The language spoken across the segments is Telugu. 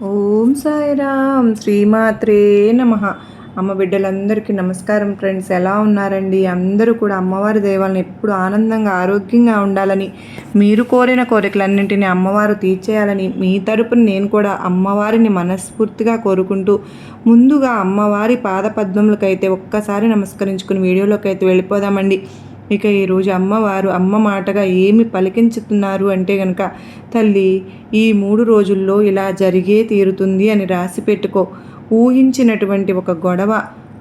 ఓం సాయిరామ్. శ్రీమాత్రే నమ. అమ్మ బిడ్డలందరికీ నమస్కారం ఫ్రెండ్స్. ఎలా ఉన్నారండి? అందరూ కూడా అమ్మవారి దేవాలను ఎప్పుడు ఆనందంగా ఆరోగ్యంగా ఉండాలని మీరు కోరిన కోరికలన్నింటినీ అమ్మవారు తీర్చేయాలని మీ తరపున నేను కూడా అమ్మవారిని మనస్ఫూర్తిగా కోరుకుంటూ ముందుగా అమ్మవారి పాదపద్మములకైతే ఒక్కసారి నమస్కరించుకుని వీడియోలోకి అయితే వెళ్ళిపోదామండి. ఇక ఈరోజు అమ్మవారు అమ్మ మాటగా ఏమి పలికించుతున్నారు అంటే గనక తల్లి ఈ మూడు రోజుల్లో ఇలా జరిగే తీరుతుంది అని రాసి పెట్టుకో. ఊహించినటువంటి ఒక గొడవ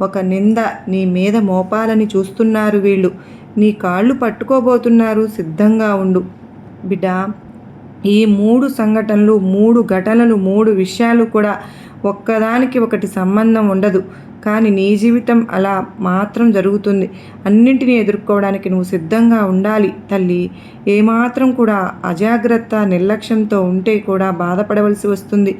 ఒక నింద నీ మీద మోపాలని చూస్తున్నారు వీళ్ళు. నీ కాళ్ళు పట్టుకోబోతున్నారు సిద్ధంగా ఉండు. బిడ్డ ఈ మూడు సంఘటనలు మూడు ఘటనలు మూడు విషయాలు కూడా ఒక్కదానికి ఒకటి సంబంధం ఉండదు. కానీ నీ జీవితం అలా మాత్రం జరుగుతుంది. అన్నింటినీ ఎదుర్కోవడానికి నువ్వు సిద్ధంగా ఉండాలి తల్లి. ఏమాత్రం కూడా అజాగ్రత్త నిర్లక్ష్యంతో ఉంటే కూడా బాధపడవలసి వస్తుంది.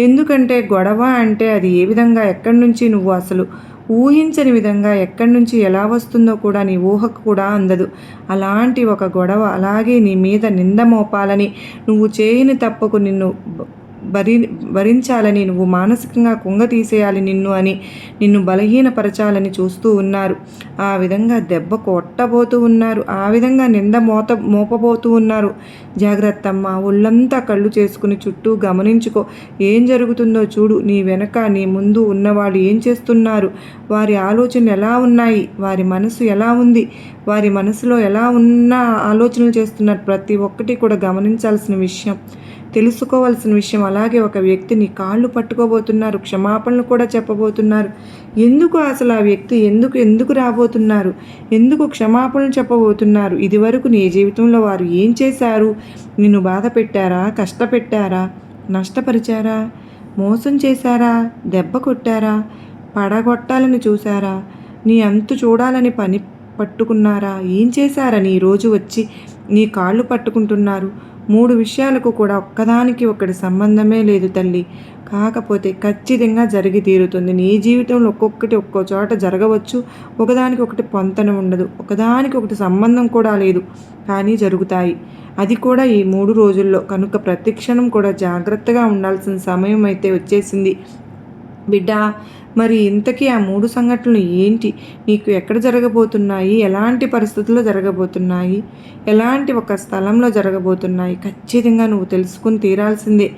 ఎందుకంటే గొడవ అంటే అది ఏ విధంగా ఎక్కడి నుంచి నువ్వు అసలు ఊహించని విధంగా ఎక్కడి నుంచి ఎలా వస్తుందో కూడా నీ ఊహకు కూడా అందదు. అలాంటి ఒక గొడవ అలాగే నీ మీద నింద మోపాలని నువ్వు చేయని తప్పకు నిన్ను భరి భరించాలని నువ్వు మానసికంగా కుంగ తీసేయాలి నిన్ను అని నిన్ను బలహీనపరచాలని చూస్తూ ఉన్నారు. ఆ విధంగా దెబ్బ కొట్టబోతూ ఉన్నారు. ఆ విధంగా నింద మోత మోపబోతూ ఉన్నారు. జాగ్రత్తమ్మ ఒళ్ళంతా కళ్ళు చేసుకుని చుట్టూ గమనించుకో. ఏం జరుగుతుందో చూడు నీ వెనక నీ ముందు ఉన్నవాళ్ళు ఏం చేస్తున్నారు? వారి ఆలోచనలు ఎలా ఉన్నాయి? వారి మనసు ఎలా ఉంది? వారి మనసులో ఎలా ఉన్న ఆలోచనలు చేస్తున్నారు? ప్రతి ఒక్కటి కూడా గమనించాల్సిన విషయం తెలుసుకోవాల్సిన విషయం. అలాగే ఒక వ్యక్తిని కాళ్ళు పట్టుకోబోతున్నారు క్షమాపణలు కూడా చెప్పబోతున్నారు. ఎందుకు అసలు ఆ వ్యక్తి ఎందుకు ఎందుకు రాబోతున్నారు? ఎందుకు క్షమాపణలు చెప్పబోతున్నారు? ఇదివరకు నీ జీవితంలో వారు ఏం చేశారు? నిన్ను బాధ పెట్టారా? కష్టపెట్టారా? నష్టపరిచారా? మోసం చేశారా? దెబ్బ కొట్టారా? పడగొట్టాలని చూశారా? నీ అంతు చూడాలని పని పట్టుకున్నారా? ఏం చేశారని ఈరోజు వచ్చి నీ కాళ్ళు పట్టుకుంటున్నారు? మూడు విషయాలకు కూడా ఒక్కదానికి ఒకటి సంబంధమే లేదు తల్లి. కాకపోతే ఖచ్చితంగా జరిగి తీరుతుంది. నీ జీవితంలో ఒక్కొక్కటి ఒక్కో చోట జరగవచ్చు. ఒకదానికి ఒకటి పొంతన ఉండదు. ఒకదానికి ఒకటి సంబంధం కూడా లేదు. కానీ జరుగుతాయి. అది కూడా ఈ మూడు రోజుల్లో. కనుక ప్రతిక్షణం కూడా జాగ్రత్తగా ఉండాల్సిన సమయం అయితే వచ్చేసింది. బిడ్డ మరి ఇంతకీ ఆ మూడు సంఘటనలు ఏంటి? నీకు ఎక్కడ జరగబోతున్నాయి? ఎలాంటి పరిస్థితుల్లో జరగబోతున్నాయి? ఎలాంటి ఒక స్థలంలో జరగబోతున్నాయి? ఖచ్చితంగా నువ్వు తెలుసుకుని తీరాల్సిందే.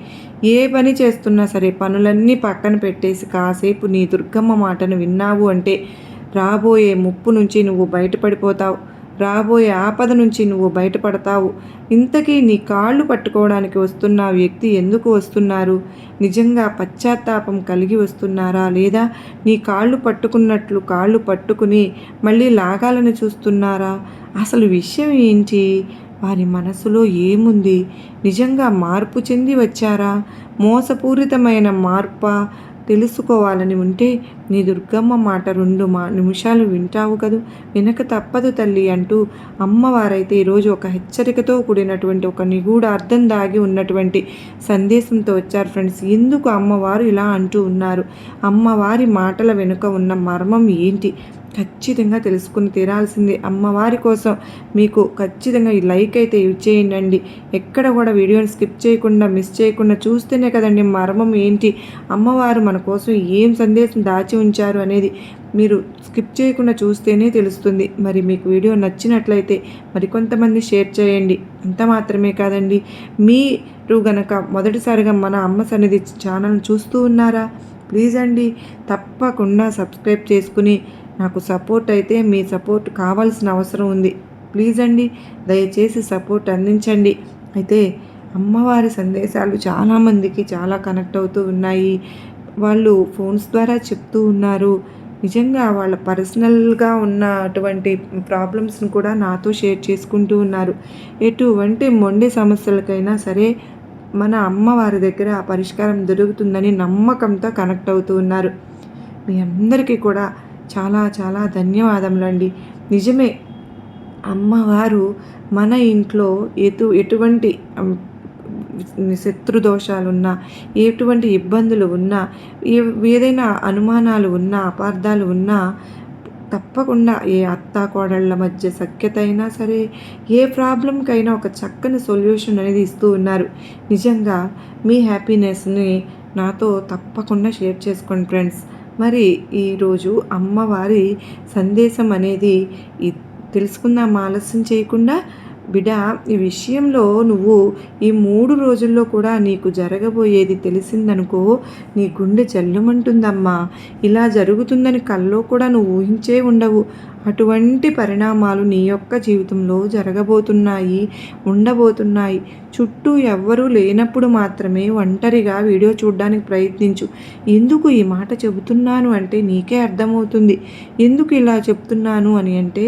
ఏ పని చేస్తున్నా సరే పనులన్నీ పక్కన పెట్టేసి కాసేపు నీ దుర్గమ్మ మాటను విన్నావు అంటే రాబోయే ముప్పు నుంచి నువ్వు బయటపడిపోతావు. రాబోయే ఆపద నుంచి నువ్వు బయటపడతావు. ఇంతకీ నీ కాళ్ళు పట్టుకోవడానికి వస్తున్న వ్యక్తి ఎందుకు వస్తున్నారు? నిజంగా పశ్చాత్తాపం కలిగి వస్తున్నారా లేదా? నీ కాళ్ళు పట్టుకున్నట్లు కాళ్ళు పట్టుకుని మళ్ళీ లాగాలని చూస్తున్నారా? అసలు విషయం ఏంటి? వారి మనసులో ఏముంది? నిజంగా మార్పు చెంది వచ్చారా? మోసపూరితమైన మార్పా? తెలుసుకోవాలని ఉంటే నీ దుర్గమ్మ మాట రెండు మా నిమిషాలు వింటావు కదూ. వినక తప్పదు తల్లి అంటూ అమ్మవారైతే ఈరోజు ఒక హెచ్చరికతో కూడినటువంటి ఒక నిగూఢ అర్థం దాగి ఉన్నటువంటి సందేశంతో వచ్చారు ఫ్రెండ్స్. ఎందుకు అమ్మవారు ఇలా అంటూ ఉన్నారు? అమ్మవారి మాటల వెనుక ఉన్న మర్మం ఏంటి? ఖచ్చితంగా తెలుసుకుని తీరాల్సింది. అమ్మవారి కోసం మీకు ఖచ్చితంగా ఈ లైక్ అయితే ఇచ్చేయండి ఎక్కడ కూడా వీడియోని స్కిప్ చేయకుండా మిస్ చేయకుండా చూస్తేనే కదండి మర్మం ఏంటి? అమ్మవారు మన కోసం ఏం సందేశం దాచి ఉంచారు అనేది మీరు స్కిప్ చేయకుండా చూస్తేనే తెలుస్తుంది. మరి మీకు వీడియో నచ్చినట్లయితే మరికొంతమంది షేర్ చేయండి. అంత మాత్రమే కాదండి. మీరు గనక మొదటిసారిగా మన అమ్మ సన్నిధి ఛానల్ చూస్తూ ఉన్నారా? ప్లీజ్ అండి. తప్పకుండా సబ్స్క్రైబ్ చేసుకుని నాకు సపోర్ట్ అయితే మీ సపోర్ట్ కావాల్సిన అవసరం ఉంది. ప్లీజ్ అండి దయచేసి సపోర్ట్ అందించండి. అయితే అమ్మవారి సందేశాలు చాలామందికి చాలా కనెక్ట్ అవుతూ ఉన్నాయి. వాళ్ళు ఫోన్స్ ద్వారా చెప్తూ ఉన్నారు. నిజంగా వాళ్ళ పర్సనల్గా ఉన్నటువంటి ప్రాబ్లమ్స్ని కూడా నాతో షేర్ చేసుకుంటూ ఉన్నారు. ఎటువంటి మొండి సమస్యలకైనా సరే మన అమ్మవారి దగ్గర ఆ పరిష్కారం దొరుకుతుందని నమ్మకంతో కనెక్ట్ అవుతూ ఉన్నారు. మీ అందరికీ కూడా చాలా చాలా ధన్యవాదములండి. నిజమే అమ్మవారు మన ఇంట్లో ఎటు ఎటువంటి శత్రుదోషాలున్నా ఎటువంటి ఇబ్బందులు ఉన్నా ఏదైనా అనుమానాలు ఉన్నా అపార్థాలు ఉన్నా తప్పకుండా ఏ అత్త కోడళ్ళ మధ్య సఖ్యత అయినా సరే ఏ ప్రాబ్లంకైనా ఒక చక్కని సొల్యూషన్ అనేది ఇస్తూ ఉన్నారు. నిజంగా మీ హ్యాపీనెస్ని నాతో తప్పకుండా షేర్ చేసుకోండి ఫ్రెండ్స్. మరి ఈరోజు అమ్మవారి సందేశం అనేది తెలుసుకుందాం ఆలస్యం చేయకుండా బిడ్డ ఈ విషయంలో నువ్వు ఈ మూడు రోజుల్లో కూడా నీకు జరగబోయేది తెలిసిందనుకో నీ గుండె జల్లుమంటుందమ్మా ఇలా జరుగుతుందని కల్లో కూడా నువ్వు ఊహించే ఉండవు. అటువంటి పరిణామాలు నీ యొక్క జీవితంలో జరగబోతున్నాయి ఉండబోతున్నాయి. చుట్టూ ఎవ్వరూ లేనప్పుడు మాత్రమే ఒంటరిగా వీడియో చూడడానికి ప్రయత్నించు. ఎందుకు ఈ మాట చెబుతున్నాను అంటే నీకే అర్థమవుతుంది. ఎందుకు ఇలా చెప్తున్నాను అని అంటే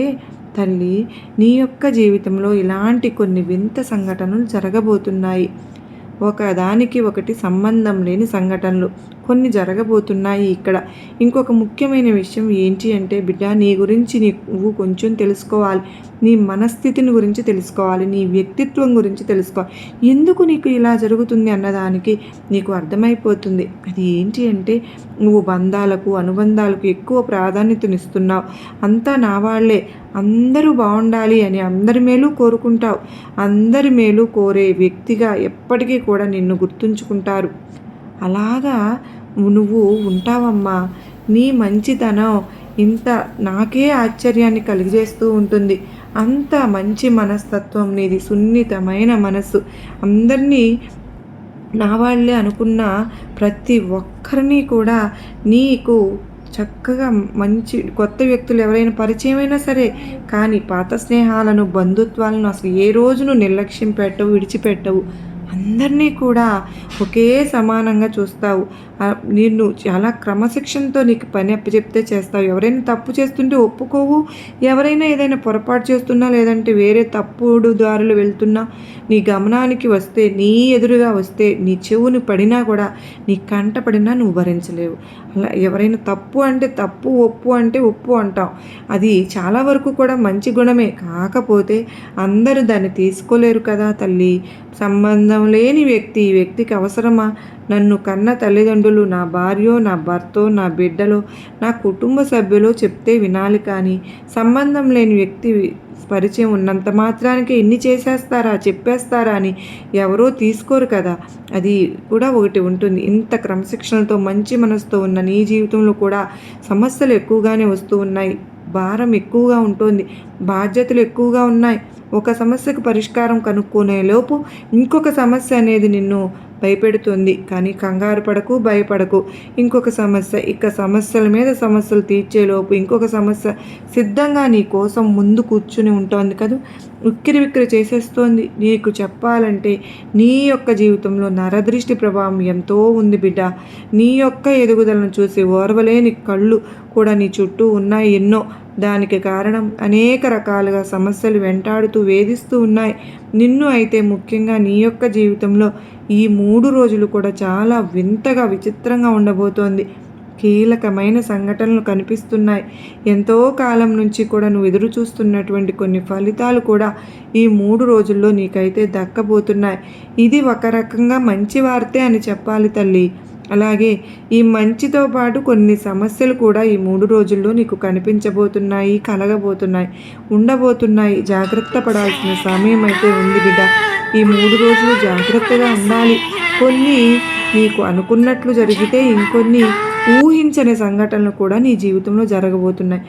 తల్లి నీ యొక్క జీవితంలో ఇలాంటి కొన్ని వింత సంఘటనలు జరగబోతున్నాయి. ఒకదానికి ఒకటి సంబంధం లేని సంఘటనలు. కొన్ని జరగబోతున్నాయి ఇక్కడ. ఇంకొక ముఖ్యమైన విషయం ఏంటి అంటే బిడ్డ నీ గురించి నువ్వు కొంచెం తెలుసుకోవాలి. నీ మనస్థితిని గురించి తెలుసుకోవాలి. నీ వ్యక్తిత్వం గురించి తెలుసుకోవాలి. ఎందుకు నీకు ఇలా జరుగుతుంది అన్నదానికి నీకు అర్థమైపోతుంది. అది ఏంటి అంటే నువ్వు బంధాలకు అనుబంధాలకు ఎక్కువ ప్రాధాన్యతనిస్తున్నావు. అంతా నా వాళ్ళే అందరూ బాగుండాలి అని అందరి మేలు కోరుకుంటావు. అందరి మేలు కోరే వ్యక్తిగా ఎప్పటికీ కూడా నిన్ను గుర్తుంచుకుంటారు. అలాగా నువ్వు ఉంటావమ్మా. నీ మంచితనం ఇంత నాకే ఆశ్చర్యాన్ని కలిగజేస్తూ ఉంటుంది. అంత మంచి మనస్తత్వం నీది సున్నితమైన మనస్సు. అందరినీ నా వాళ్ళే అనుకున్న ప్రతి ఒక్కరిని కూడా నీకు చక్కగా మంచి కొత్త వ్యక్తులు ఎవరైనా పరిచయమైనా సరే కానీ పాత స్నేహాలను బంధుత్వాలను అసలు ఏ రోజును నిర్లక్ష్యం పెట్టవు విడిచిపెట్టవు. అందరినీ కూడా ఒకే సమానంగా చూస్తావు. నిన్ను చాలా క్రమశిక్షణతో నీకు పని అప్పచెప్తే చేస్తావు. ఎవరైనా తప్పు చేస్తుంటే ఒప్పుకోవు. ఎవరైనా ఏదైనా పొరపాటు చేస్తున్నా లేదంటే వేరే తప్పుడు దారులు వెళ్తున్నా నీ గమనానికి వస్తే నీ ఎదురుగా వస్తే నీ చెవును పడినా కూడా నీ కంట పడినా నువ్వు భరించలేవు. ఎవరైనా తప్పు అంటే తప్పు ఒప్పు అంటే ఒప్పు అంటాం. అది చాలా వరకు కూడా మంచి గుణమే. కాకపోతే అందరూ దాన్ని తీసుకోలేరు కదా తల్లి. సంబంధం లేని వ్యక్తి ఈ వ్యక్తికి అవసరమా? నన్ను కన్న తల్లిదండ్రులు నా భార్యో నా భర్తో నా బిడ్డలో నా కుటుంబ సభ్యులో చెప్తే వినాలి కానీ సంబంధం లేని వ్యక్తి పరిచయం ఉన్నంత మాత్రానికి ఎన్ని చేసేస్తారా చెప్పేస్తారా అని ఎవరో తీసుకోరు కదా. అది కూడా ఒకటి ఉంటుంది. ఇంత క్రమశిక్షణతో మంచి మనసుతో ఉన్న నీ జీవితంలో కూడా సమస్యలు ఎక్కువగానే వస్తూ ఉన్నాయి. భారం ఎక్కువగా ఉంటుంది. బాధ్యతలు ఎక్కువగా ఉన్నాయి. ఒక సమస్యకు పరిష్కారం కనుక్కునే లోపు ఇంకొక సమస్య అనేది నిన్ను భయపెడుతుంది. కానీ కంగారు పడకు భయపడకు. ఇంకొక సమస్య ఇక సమస్యల మీద సమస్యలు తీర్చేలోపు ఇంకొక సమస్య సిద్ధంగా నీ కోసం ముందు కూర్చుని ఉంటుంది కదా? ఉక్కిరి విక్కిరి చేసేస్తోంది. నీకు చెప్పాలంటే నీ యొక్క జీవితంలో నరదృష్టి ప్రభావం ఎంతో ఉంది బిడ్డ. నీ యొక్క ఎదుగుదలను చూసి ఓర్వలేని కళ్ళు కూడా నీ చుట్టూ ఉన్నాయి ఎన్నో. దానికి కారణం అనేక రకాలుగా సమస్యలు వెంటాడుతూ వేధిస్తూ ఉన్నాయి. నిన్ను అయితే ముఖ్యంగా నీ యొక్క జీవితంలో ఈ మూడు రోజులు కూడా చాలా వింతగా విచిత్రంగా ఉండబోతోంది. కీలకమైన సంఘటనలు కనిపిస్తున్నాయి. ఎంతో కాలం నుంచి కూడా నువ్వు ఎదురు చూస్తున్నటువంటి కొన్ని ఫలితాలు కూడా ఈ మూడు రోజుల్లో నీకైతే దక్కబోతున్నాయి. ఇది ఒక రకంగా మంచి వార్తే అని చెప్పాలి తల్లి. అలాగే ఈ మంచితో పాటు కొన్ని సమస్యలు కూడా ఈ మూడు రోజుల్లో నీకు కనిపించబోతున్నాయి కలగబోతున్నాయి ఉండబోతున్నాయి. జాగ్రత్త పడాల్సిన సమయం అయితే ఉంది బిడ్డ. ఈ మూడు రోజులు జాగ్రత్తగా ఉండాలి. కొన్ని నీకు అనుకున్నట్లు జరిగితే ఇంకొన్ని ఊహించని సంఘటనలు కూడా నీ జీవితంలో జరగబోతున్నాయి.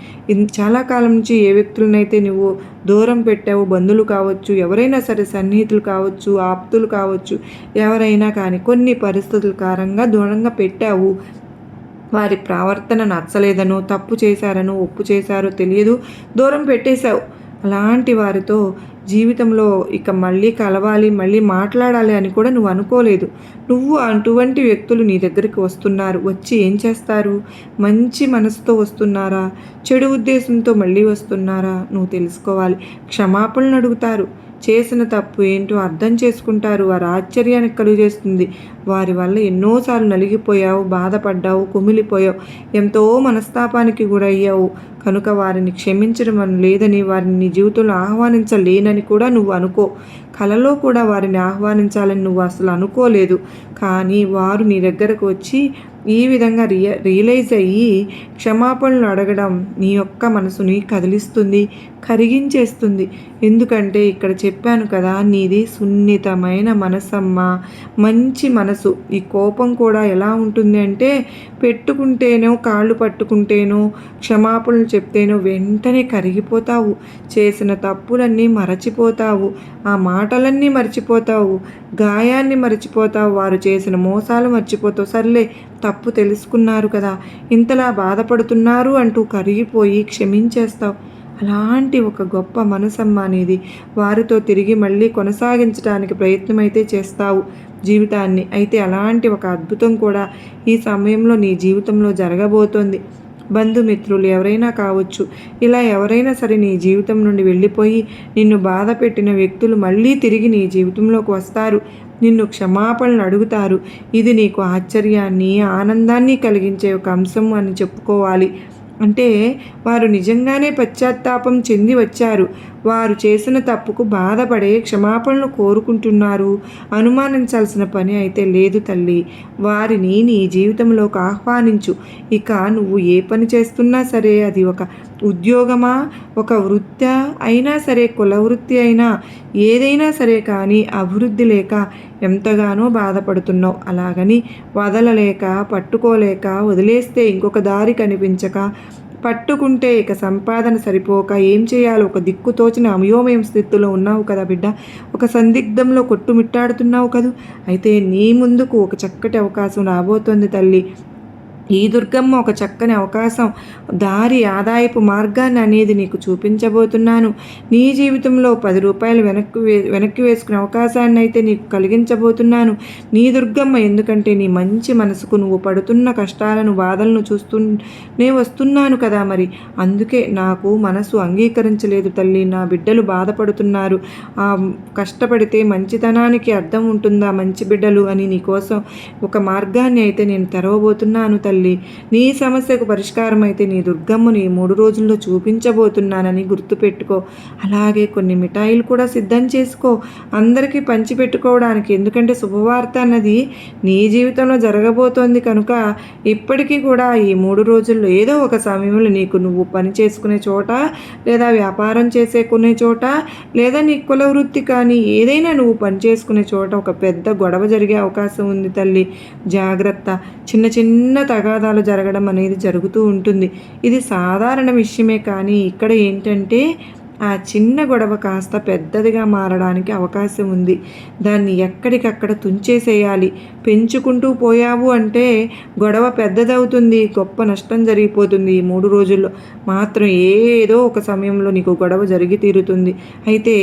చాలా కాలం నుంచి ఏ వ్యక్తులనైతే నువ్వు దూరం పెట్టావు బంధువులు కావచ్చు ఎవరైనా సరే సన్నిహితులు కావచ్చు ఆప్తులు కావచ్చు ఎవరైనా కానీ కొన్ని పరిస్థితుల కారణంగా దూరంగా పెట్టావు. వారి ప్రవర్తన నచ్చలేదనో తప్పు చేశారనో ఒప్పు చేశారో తెలియదు. దూరం పెట్టేశావు. అలాంటి వారితో జీవితంలో ఇక మళ్ళీ కలవాలి మళ్ళీ మాట్లాడాలి అని కూడా నువ్వు అనుకోలేదు. నువ్వు అటువంటి వ్యక్తులు నీ దగ్గరికి వస్తున్నారు. వచ్చి ఏం చేస్తారు? మంచి మనసుతో వస్తున్నారా? చెడు ఉద్దేశంతో మళ్ళీ వస్తున్నారా? నువ్వు తెలుసుకోవాలి. క్షమాపణలు అడుగుతారు. చేసిన తప్పు ఏంటో అర్థం చేసుకుంటారు. వారి ఆశ్చర్యానికి కలుగజేస్తుంది. వారి వల్ల ఎన్నోసార్లు నలిగిపోయావు బాధపడ్డావు కుమిలిపోయావు ఎంతో మనస్తాపానికి గురయ్యావు. కనుక వారిని క్షమించడం లేదని వారిని నీ జీవితంలో ఆహ్వానించలేనని కూడా నువ్వు అనుకో. కలలో కూడా వారిని ఆహ్వానించాలని నువ్వు అసలు అనుకోలేదు. కానీ వారు నీ దగ్గరకు వచ్చి ఈ విధంగా రియ రియలైజ్ అయ్యి క్షమాపణలు అడగడం నీ యొక్క మనసుని కదిలిస్తుంది. కరిగించేస్తుంది. ఎందుకంటే ఇక్కడ చెప్పాను కదా నీది సున్నితమైన మనసమ్మ. మంచి మనసు. ఈ కోపం కూడా ఎలా ఉంటుంది అంటే పెట్టుకుంటేనో కాళ్ళు పట్టుకుంటేనో క్షమాపణలు చెప్తేనో వెంటనే కరిగిపోతావు. చేసిన తప్పులన్నీ మరచిపోతావు. ఆ మాటలన్నీ మర్చిపోతావు. గాయాన్ని మర్చిపోతావు. వారు చేసిన మోసాలు మర్చిపోతావు. సర్లే తప్పు తెలుసుకున్నారు కదా. ఇంతలా బాధపడుతున్నారు అంటూ కరిగిపోయి క్షమించేస్తావు. అలాంటి ఒక గొప్ప మనసమ్మ అనేది వారితో తిరిగి మళ్ళీ కొనసాగించడానికి ప్రయత్నం అయితే చేస్తావు జీవితాన్ని. అయితే అలాంటి ఒక అద్భుతం కూడా ఈ సమయంలో నీ జీవితంలో జరగబోతోంది. బంధుమిత్రులు ఎవరైనా కావచ్చు ఇలా ఎవరైనా సరే నీ జీవితం నుండి వెళ్ళిపోయి నిన్ను బాధ పెట్టిన వ్యక్తులు మళ్ళీ తిరిగి నీ జీవితంలోకి వస్తారు. నిన్ను క్షమాపణలు అడుగుతారు. ఇది నీకు ఆశ్చర్యాన్ని ఆనందాన్ని కలిగించే ఒక అంశం అని చెప్పుకోవాలి. అంటే వారు నిజంగానే పశ్చాత్తాపం చెంది వచ్చారు. వారు చేసిన తప్పుకు బాధపడే క్షమాపణలు కోరుకుంటున్నారు. అనుమానించాల్సిన పని అయితే లేదు తల్లి. వారిని నీ జీవితంలోకి ఆహ్వానించు. ఇక నువ్వు ఏ పని చేస్తున్నా సరే అది ఒక ఉద్యోగమా ఒక వృత్తి అయినా సరే కుల వృత్తి అయినా ఏదైనా సరే కానీ అభివృద్ధి లేక ఎంతగానో బాధపడుతున్నావు. అలాగని వదలలేక పట్టుకోలేక వదిలేస్తే ఇంకొక దారి కనిపించక పట్టుకుంటే ఇక సంపాదన సరిపోక ఏం చేయాలో ఒక దిక్కు తోచిన అమయోమయం స్థితిలో ఉన్నావు కదా బిడ్డ. ఒక సందిగ్ధంలో కొట్టుమిట్టాడుతున్నావు కదూ. అయితే నీ ముందుకు ఒక చక్కటి అవకాశం రాబోతోంది తల్లి. ఈ దుర్గమ్మ ఒక చక్కని అవకాశం. దారి ఆదాయపు మార్గాన్ని అనేది నీకు చూపించబోతున్నాను. నీ జీవితంలో పది రూపాయలు వెనక్కి వెనక్కి వేసుకునే అవకాశాన్ని అయితే నీకు కలిగించబోతున్నాను. నీ దుర్గమ్మ ఎందుకంటే నీ మంచి మనసుకు నువ్వు పడుతున్న కష్టాలను బాధలను చూస్తూనే వస్తున్నాను కదా మరి. అందుకే నాకు మనసు అంగీకరించలేదు తల్లి. నా బిడ్డలు బాధపడుతున్నారు. ఆ కష్టపడితే మంచితనానికి అర్థం ఉంటుందా మంచి బిడ్డలు అని నీకోసం ఒక మార్గాన్ని అయితే నేను తెరవబోతున్నాను తల్లి. తల్లి నీ సమస్యకు పరిష్కారం అయితే నీ దుర్గమ్మ నీ మూడు రోజుల్లో చూపించబోతున్నానని గుర్తుపెట్టుకో అలాగే కొన్ని మిఠాయిలు కూడా సిద్ధం చేసుకో. అందరికీ పంచిపెట్టుకోవడానికి ఎందుకంటే శుభవార్త అన్నది నీ జీవితంలో జరగబోతోంది కనుక ఇప్పటికీ కూడా ఈ మూడు రోజుల్లో ఏదో ఒక సమయంలో నీకు నువ్వు పని చేసుకునే చోట లేదా వ్యాపారం చేసేకునే చోట లేదా నీ కుల వృత్తి కానీ ఏదైనా నువ్వు పని చేసుకునే చోట ఒక పెద్ద గొడవ జరిగే అవకాశం ఉంది తల్లి. జాగ్రత్త. చిన్న చిన్న తగ తగాదాలు జరగడం అనేది జరుగుతూ ఉంటుంది. ఇది సాధారణ విషయమే కానీ ఇక్కడ ఏంటంటే ఆ చిన్న గొడవ కాస్త పెద్దదిగా మారడానికి అవకాశం ఉంది. దాన్ని ఎక్కడికక్కడ తుంచేసేయాలి. పెంచుకుంటూ పోయావు అంటే గొడవ పెద్దదవుతుంది. గొప్ప నష్టం జరిగిపోతుంది ఈ మూడు రోజుల్లో. మాత్రం ఏదో ఒక సమయంలో నీకు గొడవ జరిగి తీరుతుంది. అయితే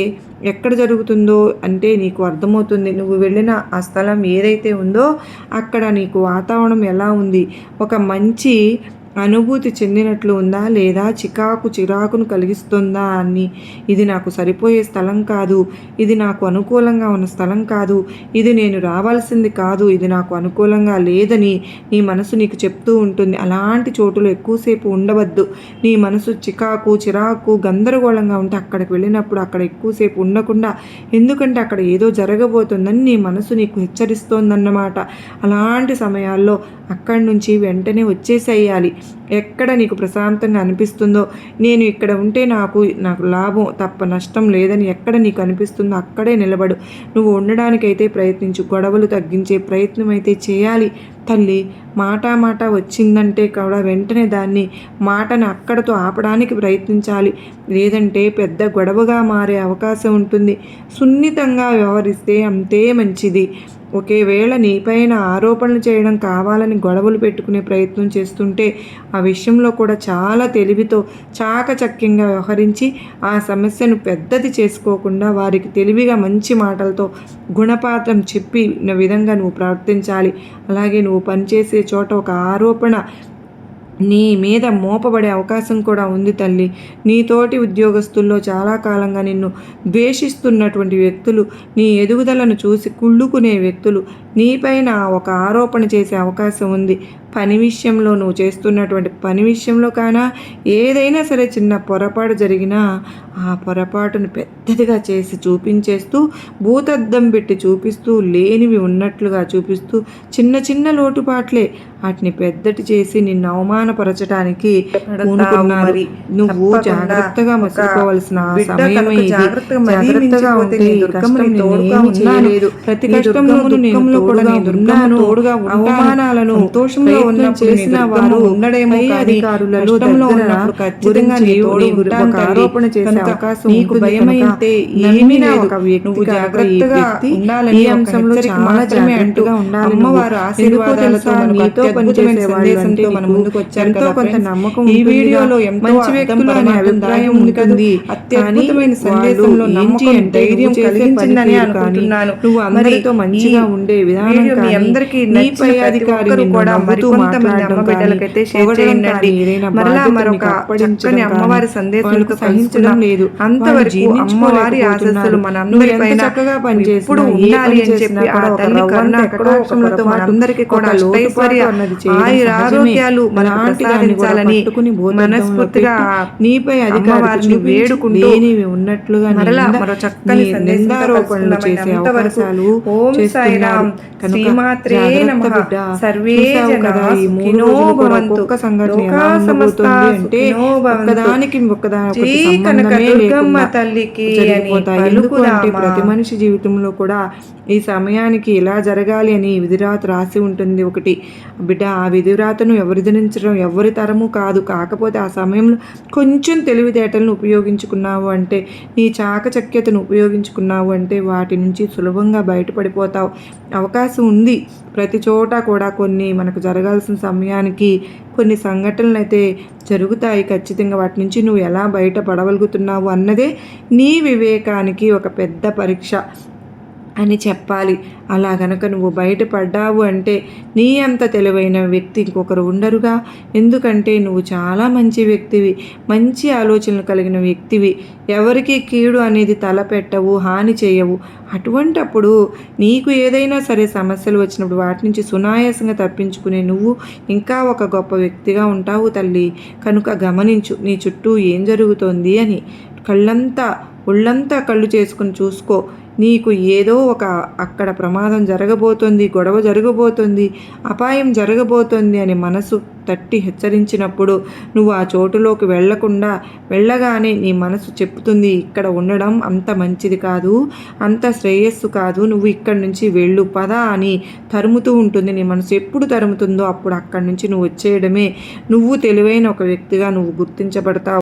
ఎక్కడ జరుగుతుందో అంటే నీకు అర్థమవుతుంది. నువ్వు వెళ్ళిన ఆ స్థలం ఏదైతే ఉందో అక్కడ నీకు వాతావరణం ఎలా ఉంది? ఒక మంచి అనుభూతి చెందినట్లు ఉందా లేదా చికాకు చిరాకును కలిగిస్తుందా అని? ఇది నాకు సరిపోయే స్థలం కాదు. ఇది నాకు అనుకూలంగా ఉన్న స్థలం కాదు. ఇది నేను రావాల్సింది కాదు. ఇది నాకు అనుకూలంగా లేదని నీ మనసు నీకు చెప్తూ ఉంటుంది. అలాంటి చోటులో ఎక్కువసేపు ఉండవద్దు. నీ మనసు చికాకు చిరాకు గందరగోళంగా ఉంటే అక్కడికి వెళ్ళినప్పుడు అక్కడ ఎక్కువసేపు ఉండకుండా ఎందుకంటే అక్కడ ఏదో జరగబోతుందని నీ మనసు నీకు హెచ్చరిస్తోందన్నమాట. అలాంటి సమయాల్లో అక్కడి నుంచి వెంటనే వచ్చేసేయాలి. peace. ఎక్కడ నీకు ప్రశాంతంగా అనిపిస్తుందో నేను ఇక్కడ ఉంటే నాకు నాకు లాభం తప్ప నష్టం లేదని ఎక్కడ నీకు అనిపిస్తుందో అక్కడే నిలబడు. నువ్వు ఉండడానికైతే ప్రయత్నించు. గొడవలు తగ్గించే ప్రయత్నం అయితే చేయాలి. తల్లి మాట మాట వచ్చిందంటే కూడా వెంటనే దాన్ని మాటను అక్కడతో ఆపడానికి ప్రయత్నించాలి. లేదంటే పెద్ద గొడవగా మారే అవకాశం ఉంటుంది. సున్నితంగా వ్యవహరిస్తే అంతే మంచిది. ఒకేవేళ నీపైన ఆరోపణలు చేయడం కావాలని గొడవలు పెట్టుకునే ప్రయత్నం చేస్తుంటే ఆ విషయంలో కూడా చాలా తెలివితో చాకచక్యంగా వ్యవహరించి ఆ సమస్యను పెద్దది చేసుకోకుండా వారికి తెలివిగా మంచి మాటలతో గుణపాత్రం చెప్పిన విధంగా నువ్వు ప్రవర్తించాలి. అలాగే నువ్వు పనిచేసే చోట ఒక ఆరోపణ నీ మీద మోపబడే అవకాశం కూడా ఉంది తల్లి. నీతోటి ఉద్యోగస్తుల్లో చాలా కాలంగా నిన్ను ద్వేషిస్తున్నటువంటి వ్యక్తులు నీ ఎదుగుదలను చూసి కుళ్ళుకునే వ్యక్తులు నీపైన ఒక ఆరోపణ చేసే అవకాశం ఉంది. పని విషయంలో నువ్వు చేస్తున్నటువంటి పని విషయంలో కానా ఏదైనా సరే చిన్న పొరపాటు జరిగినా ఆ పొరపాటును పెద్దదిగా చేసి చూపించేస్తూ భూతద్దం పెట్టి చూపిస్తూ లేనివి ఉన్నట్లుగా చూపిస్తూ చిన్న చిన్న లోటుపాట్లే వాటిని పెద్దటి చేసి నిన్ను అవమానపరచడానికి నువ్వు జాగ్రత్తగా సమయం ఇది. జాగ్రత్తగా ఉంటే. ప్రతి కష్టంలో తోడుగా ఉన్నాను. అవమానాలను సంతోషంలో చేసిన వారు ఉండడేమో కానీ అధికారులలో ఉన్నప్పుడు ఖచ్చితంగా. ఆరోపణ చేసే అవకాశం నీకు భయమైతే ఏమీ. ఒక వ్యక్తి జాగ్రత్తగా ఉండాలని అంశంలో చాలా జాగ్రత్తగా ఉండాలి అమ్మవారు. ఆశీర్వాదాలతో నీతో పనిచేసే సందేశంతో మన ముందుకు వచ్చారు కొంత. నమ్మకం ఈ వీడియోలో మంచి వ్యక్తులు అనే అభిప్రాయం ఉంటుంది. అత్యద్భుతమైన సందేశంలో నమ్మకం ధైర్యం కలిగించిందని అనుకుంటున్నాను నువ్వు అందరితో మంచిగా ఉండే విధానం అందరికీ నీ నచ్చిన పై ప్రతి అధికారి ఒక్కరు నిన్ను కూడా మరికొంతమంది మాట్లాడడం కానీ, మరలా మరొక చక్కని కానీ, అమ్మవారి సందేశంతో వాళ్ళకు సహించడం. లేదు అంతవరకు అమ్మవారి. ఆశస్సులు మన నువ్వు అందరి ఎంత పైన చక్కగా ఉండాలి అని చెప్పి ఆ తల్లి కరుణ కటాక్షములతో మనందరికీ కూడా ఒక లోటుపాటు అష్టైశ్వర్య అన్నది చేయడం ఆయుర సహజమే. ఆరోగ్యాలు మనకు అలాంటి దాన్ని కూడా ప్రసాదించాలని మనస్ఫూర్తిగా నీపై చూపించి వేడుకుంటూ ఉన్నట్లుగా మరలా మరో చక్కని నిందారోపణలు. చేసే అవకాశాలు ఓం చేస్తున్నారు. సాయిరాం కనుక శ్రీమాత్రే నమః. సర్వే జనా ఈ మూడు రోజులు సంఘటన ఎలా ఉండబోతుంది అంటే సుఖినో భవంతు. ఒక్కదానికి ఒక్కదానికి జై కనక సంబంధమే దుర్గమ్మ లేకుండా తల్లికి అని జరిగిపోతాయి. ఎందుకు అంటే పలుకుదామా. ప్రతి మనిషి జీవితంలో కూడా ఈ సమయానికి ఇలా జరగాలి అని విధిరాత రాసి ఉంటుంది ఒకటి. బిడ్డ ఆ విధిరాతను ఎవరు ధరించడం ఎవరి తరము కాదు. కాకపోతే ఆ సమయంలో కొంచెం తెలివితేటలను ఉపయోగించుకున్నావు అంటే నీ చాకచక్యతను ఉపయోగించుకున్నావు అంటే వాటి నుంచి సులభంగా బయటపడిపోతావు. అవకాశం ఉంది. ప్రతి చోట కూడా కొన్ని మనకు జరగాల్సిన సమయానికి కొన్ని సంఘటనలు అయితే జరుగుతాయి ఖచ్చితంగా. వాటి నుంచి నువ్వు ఎలా బయటపడగలుగుతున్నావు అన్నదే నీ వివేకానికి ఒక పెద్ద పరీక్ష. అని చెప్పాలి. అలా గనక నువ్వు బయటపడ్డావు అంటే నీ అంత తెలివైన వ్యక్తి ఇంకొకరు ఉండరుగా. ఎందుకంటే నువ్వు చాలా మంచి వ్యక్తివి మంచి ఆలోచనలు కలిగిన వ్యక్తివి. ఎవరికి కీడు అనేది తలపెట్టవు హాని చేయవు. అటువంటప్పుడు నీకు ఏదైనా సరే సమస్యలు వచ్చినప్పుడు వాటి నుంచి సునాయాసంగా తప్పించుకునే నువ్వు ఇంకా ఒక గొప్ప వ్యక్తిగా ఉంటావు తల్లి. కనుక గమనించు నీ చుట్టూ ఏం జరుగుతోంది అని. కళ్ళంతా ఒళ్ళంతా కళ్ళు చేసుకుని చూసుకో. నీకు ఏదో ఒక అక్కడ ప్రమాదం జరగబోతోంది గొడవ జరగబోతోంది అపాయం జరగబోతోంది అని మనసు తట్టి హెచ్చరించినప్పుడు నువ్వు ఆ చోటులోకి వెళ్ళకుండా వెళ్ళగానే నీ మనసు చెప్తుంది ఇక్కడ ఉండడం అంత మంచిది కాదు అంత శ్రేయస్సు కాదు నువ్వు ఇక్కడి నుంచి వెళ్ళు పద అని తరుముతూ ఉంటుంది. నీ మనసు ఎప్పుడు తరుముతుందో అప్పుడు అక్కడి నుంచి నువ్వు వచ్చేయడమే. నువ్వు తెలివైన ఒక వ్యక్తిగా నువ్వు గుర్తించబడతావు.